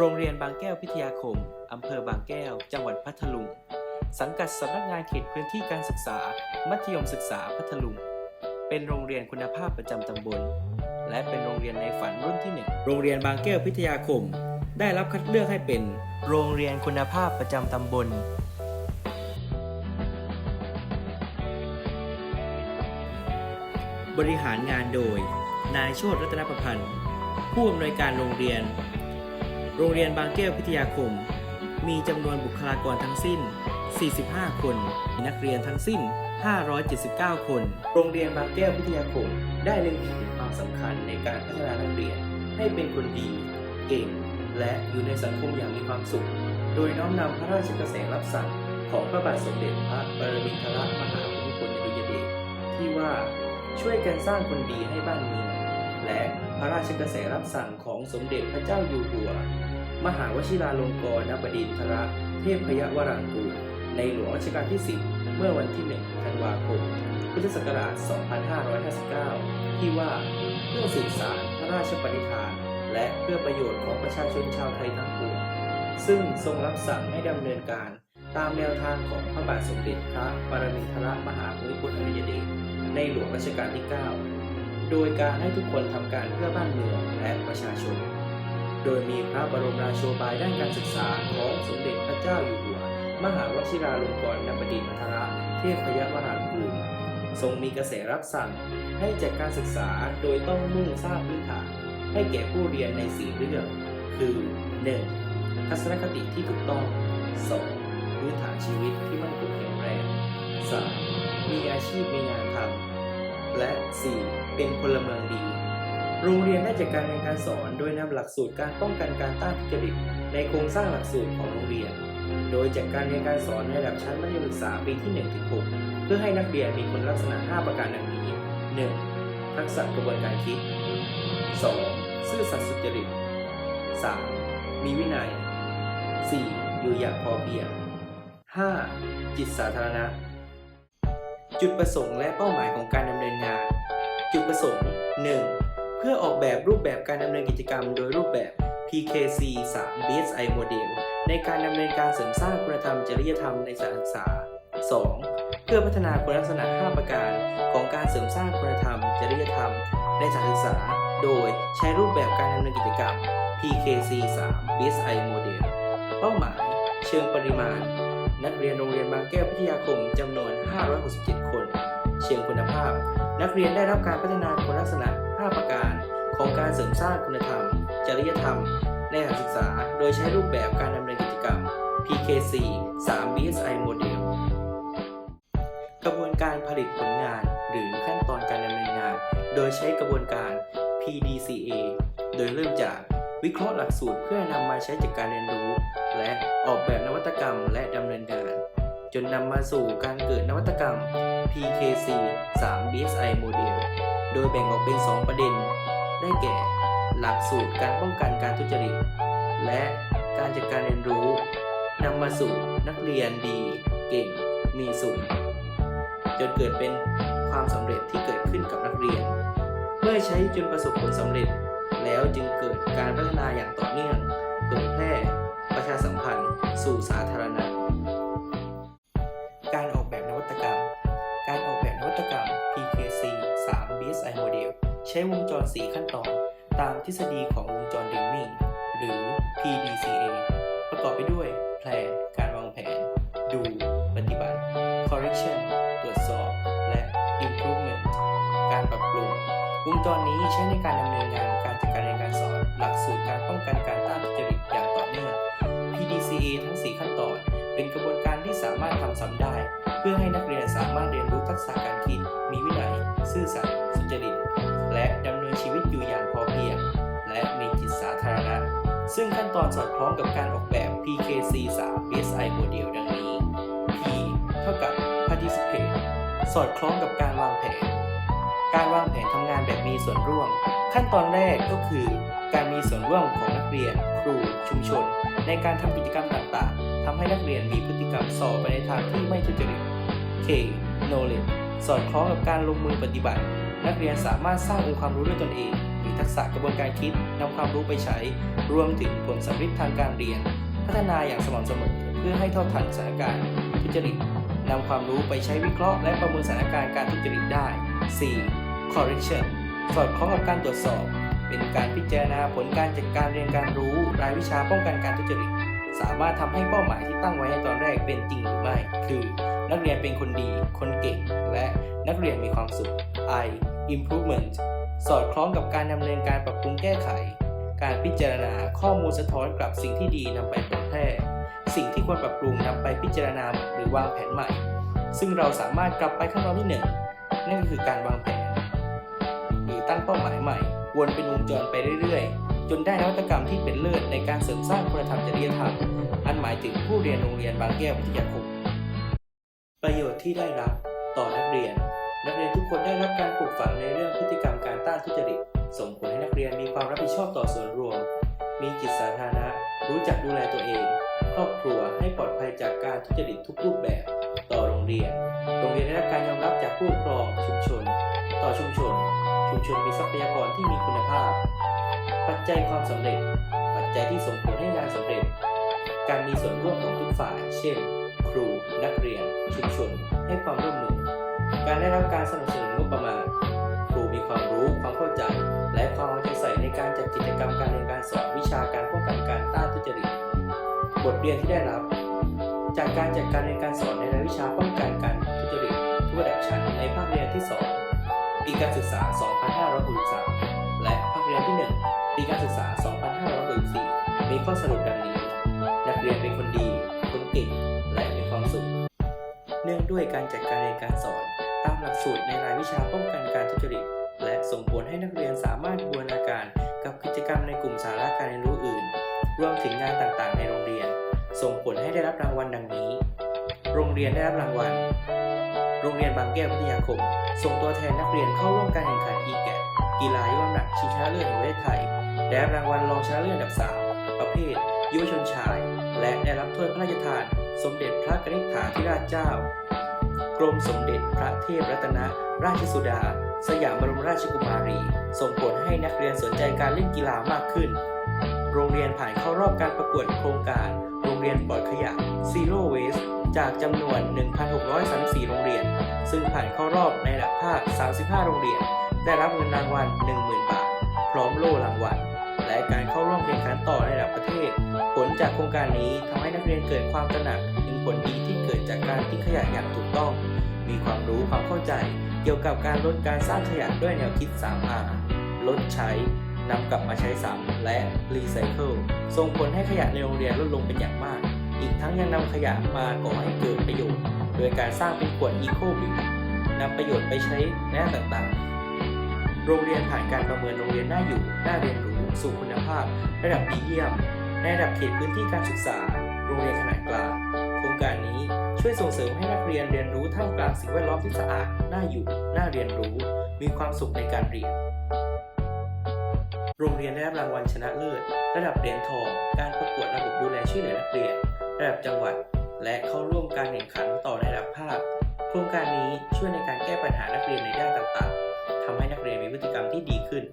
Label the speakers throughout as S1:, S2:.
S1: โรงเรียนบางแก้วพิทยาคม อำเภอบางแก้ว จังหวัดพัทลุง สังกัดสำนักงานเขตพื้นที่การศึกษา มัธยมศึกษาพัทลุง เป็นโรงเรียนคุณภาพประจำตำบล และเป็นโรงเรียนในฝันรุ่นที่หนึ่งโรงเรียนบางแก้วพิทยาคม ได้รับคัดเลือกให้เป็น โรงเรียนคุณภาพประจำตำบล บริหารงานโดย นายโชติรัตนประพันธ์ ผู้อำนวยการโรงเรียน โรงเรียนบางแก้วพิทยาคม มีจำนวนบุคลากรทั้งสิ้น 45 คนมีนักเรียนทั้งสิ้น 579 คน โรงเรียนบางแก้วพิทยาคม ได้เล็งเห็นความสำคัญในการพัฒนานักเรียน ให้เป็นคนดี เก่ง และอยู่ในสังคมอย่างมีความสุข โดยน้อมนำพระราชกระแสรับสั่งของพระบาทสมเด็จพระปรมินทรมหาภูมิพลอดุลยเดชที่ว่าช่วยกันสร้างคนดีให้บ้านเมืองและพระราชกระแสรับสั่งของสมเด็จพระเจ้าอยู่หัว มหาวชิราลงกรณบดินทรเทพยวรางกูล ในหลวงรัชกาลที่ 10 เมื่อวันที่ 1 ธันวาคม พุทธศักราช 2559 ที่ว่าเพื่อสื่อสารพระราชปณิธาน และเพื่อประโยชน์ของประชาชนชาวไทยทั้งปวง ซึ่งทรงรับสั่งให้ดำเนินการตามแนวทางของพระบาทสมเด็จพระปรมินทรมหาภูมิพลอดุลยเดชในหลวงรัชกาลที่ 9 โดยการให้ทุกคนทำการเพื่อบ้านเมืองและประชาชน โดยมีพระบรมราโชบายด้านการศึกษาของสมเด็จพระเจ้าอยู่หัว มหาวชิราลงกรณบดินทรเทพยวรางกูลทรงมีกระแสรับสั่งให้จัดการศึกษาโดยต้องมุ่งสร้างพื้นฐาน ให้แก่ผู้เรียนในสี่เรื่อง คือ 1. ทัศนคติที่ถูกต้อง 2. พื้นฐานชีวิตที่มั่นคงแข็งแรง 3. มีอาชีพมีงานทำและ 4. เป็นพลเมืองดี โรงเรียนได้จัดการเรียนการสอน โดยนำหลักสูตรการป้องกันการต้านทุจริตในโครงสร้างหลักสูตรของโรงเรียน โดยจัดการเรียนการสอนในระดับชั้นมัธยมศึกษาปีที่1ถึง6เพื่อให้นักเรียนมีคุณลักษณะ 5 ประการดังนี้ 1. ทักษะกระบวนการคิด 2. ซื่อสัตย์สุจริต 3. มีวินัย 4. อยู่อย่างพอเพียง 5. จิตสาธารณะ จุดประสงค์และเป้าหมายของการดำเนินงาน จุดประสงค์ 1. เพื่อออกแบบรูปแบบการดำเนินกิจกรรมโดยรูปแบบ PKC 3 BSI Model ในการดำเนินการเสริมสร้างคุณธรรมจริยธรรมในสถานศึกษา 2. เพื่อพัฒนาคุณลักษณะ 5 ประการของการเสริมสร้างคุณธรรม จริยธรรม ในสถานศึกษา โดยใช้รูปแบบการดำเนินกิจกรรม PKC 3 BSI Model เป้าหมาย เชิงปริมาณ นักเรียนโรงเรียนบางแก้วพิทยาคมจำนวน 567 คน เชิงคุณภาพ นักเรียนได้รับการพัฒนาคุณลักษณะ 5 ประการของการเสริมสร้างคุณธรรม จริยธรรม ในสถานศึกษา โดยใช้รูปแบบการดำเนินกิจกรรม PKC 3 BSI Model กระบวนการผลิตผลงาน หรือขั้นตอนการดำเนินงาน โดยใช้กระบวนการ PDCA โดยเริ่มจากวิเคราะห์หลักสูตรเพื่อนำมาใช้จัดการเรียนรู้ และออกแบบนวัตกรรมและดำเนินงาน จนนำมาสู่การเกิดนวัตกรรม PKC 3 BSI Model โดยแบ่งออกเป็น 2 ประเด็น ได้แก่ หลักสูตรการป้องกันการทุจริต และการจัดการเรียนรู้นำมาสู่นักเรียนดี เก่ง มีสุขจนเกิดเป็นความสำเร็จที่เกิดขึ้นกับนักเรียน เมื่อใช้จนประสบผลสำเร็จ แล้วจึงเกิดการพัฒนาอย่างต่อเนื่องเผยแพร่ประชาสัมพันธ์ สู่สาธารณะ ใช้วงจร 4 ขั้นตอน ตามทฤษฎีของวงจรดิมมิงหรือ PDCA ประกอบไปด้วย Plan การวางแผน Do ปฏิบัติ Correction ตรวจสอบ และ Improvement การปรับปรุง วงจรนี้ใช้ในการดำเนินงานการจัดการเรียนการสอน หลักสูตรการป้องกันการต้านทุจริตอย่างต่อเนื่อง PDCA ทั้ง 4 ขั้นตอน เป็นกระบวนการที่สามารถทำซ้ำได้ เพื่อให้นักเรียนสามารถเรียนรู้ทักษะการคิด มีวินัย ซื่อสัตย์สุจริต และดำเนินชีวิตอยู่อย่างพอเพียง และมีจิตสาธารณะ ซึ่งขั้นตอนสอดคล้องกับการออกแบบ PKC 3 BSI Model ดังนี้ P เท่ากับ Participate สอดคล้องกับการวางแผน การวางแผนทำงานแบบมีส่วนร่วม ขั้นตอนแรกก็คือ การมีส่วนร่วมของนักเรียน ครู ชุมชน ในการทำกิจกรรมต่างๆทำให้นักเรียนมีพฤติกรรมส่อไปในทางที่ไม่ทุจริต K knowledge สอดคล้องกับการลงมือปฏิบัติ นักเรียนสามารถสร้างองค์ความรู้ด้วยตนเองหรือทักษะกระบวนการคิดนำความรู้ไปใช้ รวมถึงผลสัมฤทธิ์ทางการเรียน พัฒนาอย่างสม่ำเสมอ เพื่อให้เท่าทันสถานการณ์ทุจริตนำความรู้ไปใช้วิเคราะห์และประเมินสถานการณ์การทุจริตได้ 4. correction สอดคล้องกับการตรวจสอบ เป็นการพิจารณาผลการจัดการเรียนการรู้ รายวิชาป้องกันการทุจริต สามารถทำให้เป้าหมายที่ตั้งไว้ในตอนแรกเป็นจริงหรือไม่ คือ นักเรียนเป็นคนดี คนเก่ง และนักเรียนมีความสุข I improvement สอดคล้องกับการดำเนินการปรับปรุงแก้ไข การพิจารณาข้อมูลสะท้อนกลับสิ่งที่ดีนำไปเผยแพร่ สิ่งที่ควรปรับปรุงนำไปพิจารณาหรือวางแผนใหม่ ซึ่งเราสามารถกลับไปขั้นตอนที่หนึ่งนั่นก็คือการวางแผน หรือตั้งเป้าหมายใหม่ วนเป็นวงจรไปเรื่อยๆ จนได้นวัตกรรมที่เป็นเลิศในการเสริมสร้างคุณธรรมจริยธรรม อันหมายถึงผู้เรียนโรงเรียนบางแก้ววิทยาคมประโยชน์ ที่ได้รับต่อนักเรียน นักเรียนทุกคนได้รับการปลูกฝังในเรื่องพฤติกรรมการต้านทุจริต ส่งผลให้นักเรียนมีความรับผิดชอบต่อส่วนรวม มีจิตสาธารณะ รู้จักดูแลตัวเอง ครอบครัวให้ปลอดภัยจากการทุจริตทุกรูปแบบ ต่อโรงเรียน โรงเรียนได้รับการยอมรับจากผู้ปกครองชุมชน ต่อชุมชน ชุมชนมีทรัพยากรที่มีคุณภาพ ปัจจัยความสำเร็จ ปัจจัยที่ส่งผลให้งานสำเร็จ การมีส่วนร่วมของทุกฝ่าย เช่น ครู นักเรียน ชุมชน ให้ความร่วมมือ การได้รับการสนับสนุนงบประมาณ ครูมีความรู้ ความเข้าใจ และความเอาใจใส่ในการจัดกิจกรรมการเรียนการสอนวิชาการป้องกันการต้านทุจริต บทเรียนที่ได้รับ จากการจัดการเรียนการสอนในรายวิชาป้องกันการทุจริตทุกระดับชั้นในภาคเรียนที่ 2 ปีการศึกษา 2563 และภาคเรียนที่ 1 ปีการศึกษา 2564 มีข้อสรุปดังนี้ นักเรียนเป็นคนดี เนื่องด้วยการจัดการเรียนการสอน ตามหลักสูตรในรายวิชาป้องกันการทุจริต และส่งผลให้นักเรียนสามารถบูรณาการกับกิจกรรมในกลุ่มสาระการเรียนรู้อื่น รวมถึงงานต่างๆ ในโรงเรียน ส่งผลให้ได้รับรางวัลดังนี้ โรงเรียนได้รับรางวัล โรงเรียนบางแก้ววิทยาคม ส่งตัวแทนนักเรียนเข้าร่วมการแข่งขัน e g a t กีฬายกน้ำหนักชิงชนะเลิศแห่งประเทศไทย ได้รับรางวัลรองชนะเลิศอันดับ 3 ประเภทยุวชนชาย และได้รับถ้วยพระราชทาน สมเด็จพระกนิษฐาธิราชเจ้า กรมสมเด็จพระเทพรัตนราชสุดา สยามบรมราชกุมารี ส่งผลให้นักเรียนสนใจการเล่นกีฬามากขึ้น โรงเรียนผ่านเข้ารอบการประกวดโครงการ โรงเรียนปลอดขยะ Zero Waste จากจำนวน 1,634 โรงเรียน ซึ่งผ่านเข้ารอบในระดับภาค 35 โรงเรียน ได้รับเงินรางวัล 10,000 บาท พร้อมโล่รางวัล และการเข้าร่วมแข่งขันต่อในระดับประเทศ ผลจากโครงการนี้ทำให้นักเรียนเกิดความตระหนักถึงผลดีที่เกิดจากการทิ้งขยะอย่างถูกต้อง มีความรู้ความเข้าใจ เกี่ยวกับการลดการสร้างขยะด้วยแนวคิด 3R ลดใช้นำกลับมาใช้ซ้ำและรีไซเคิลส่งผลให้ขยะในโรงเรียนลดลงเป็นอย่างมาก อีกทั้งยังนำขยะมาก่อให้เกิดประโยชน์ โดยการสร้างเป็นขวดอีโคบินนำประโยชน์ไปใช้ในด้านต่างๆ โรงเรียนผ่านการประเมินโรงเรียนน่าอยู่ น่าเรียนรู้ สู่คุณภาพ ระดับดีเยี่ยม ในระดับเขตพื้นที่การศึกษา โรงเรียนขนาดกลาง โครงการนี้ช่วยส่งเสริมให้นักเรียนเรียนรู้ท่ามกลางสิ่งแวดล้อมที่สะอาด น่าอยู่ น่าเรียนรู้ มีความสุขในการเรียน โรงเรียนได้รับรางวัลชนะเลิศ ระดับเหรียญทอง การประกวดระบบดูแลช่วยเหลือนักเรียน ระดับจังหวัด และเข้าร่วมการแข่งขันต่อในระดับภาค โครงการนี้ช่วยในการแก้ปัญหานักเรียนในด้านต่างๆทำให้นักเรียนมีพฤติกรรมที่ดีขึ้น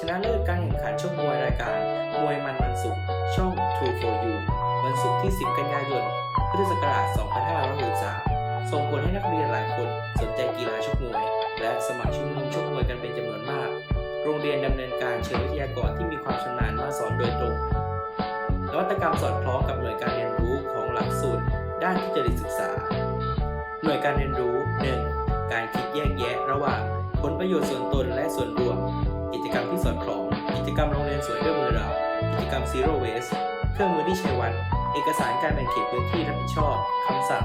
S1: ชนะเลิศการแข่งขันชกมวยรายการ มวยมันวันศุกร์ช่อง True for You วันศุกร์ที่ 10 กันยายน พุทธศักราช 2563 ส่งผลให้นักเรียนหลายคนสนใจกีฬาชกมวย และสมัครชุมนุมชกมวยกันเป็นจำนวนมาก โรงเรียนดำเนินการเชิญวิทยากรที่มีความชำนาญมาสอนโดยตรงนวัตกรรมสอดคล้องกับหน่วยการเรียนรู้ของหลักสูตร ด้านทุจริตศึกษา หน่วยการเรียนรู้ 1. การคิดแยกแยะระหว่างผลประโยชน์ส่วนตนและส่วนรวม กิจกรรมที่สอดคล้อง กิจกรรมโรงเรียนสวยด้วยมือเรา กิจกรรม Zero Waste เครื่องมือที่ใช้วัดเอกสารการแบ่งเขตพื้นที่รับผิดชอบคำสั่ง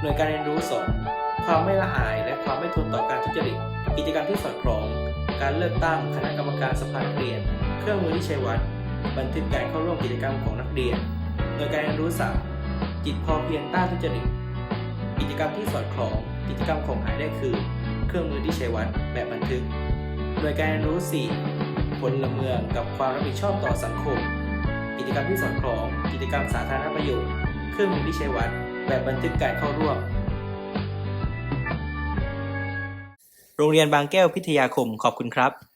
S1: หน่วยการเรียนรู้ 2. ความไม่ละอายและความไม่ทนต่อการทุจริต กิจกรรมที่สอดคล้อง การเลือกตั้งคณะกรรมการสภานักเรียน เครื่องมือที่ใช้วัด บันทึกการเข้าร่วมกิจกรรมของนักเรียน หน่วยการเรียนรู้ 3. จิตพอเพียงต้านทุจริต กิจกรรมที่สอดคล้อง กิจกรรมของหายได้คือ เครื่องมือที่ใช้วัดแบบบันทึก หน่วยการเรียนรู้ 4. พลเมืองกับความรับผิดชอบต่อสังคม กิจกรรมที่สอดคล้อง กิจกรรมสาธารณประโยชน์ เครื่องมือที่ใช้วัด แบบบันทึกการเข้าร่วม โรงเรียนบางแก้วพิทยาคมขอบคุณครับ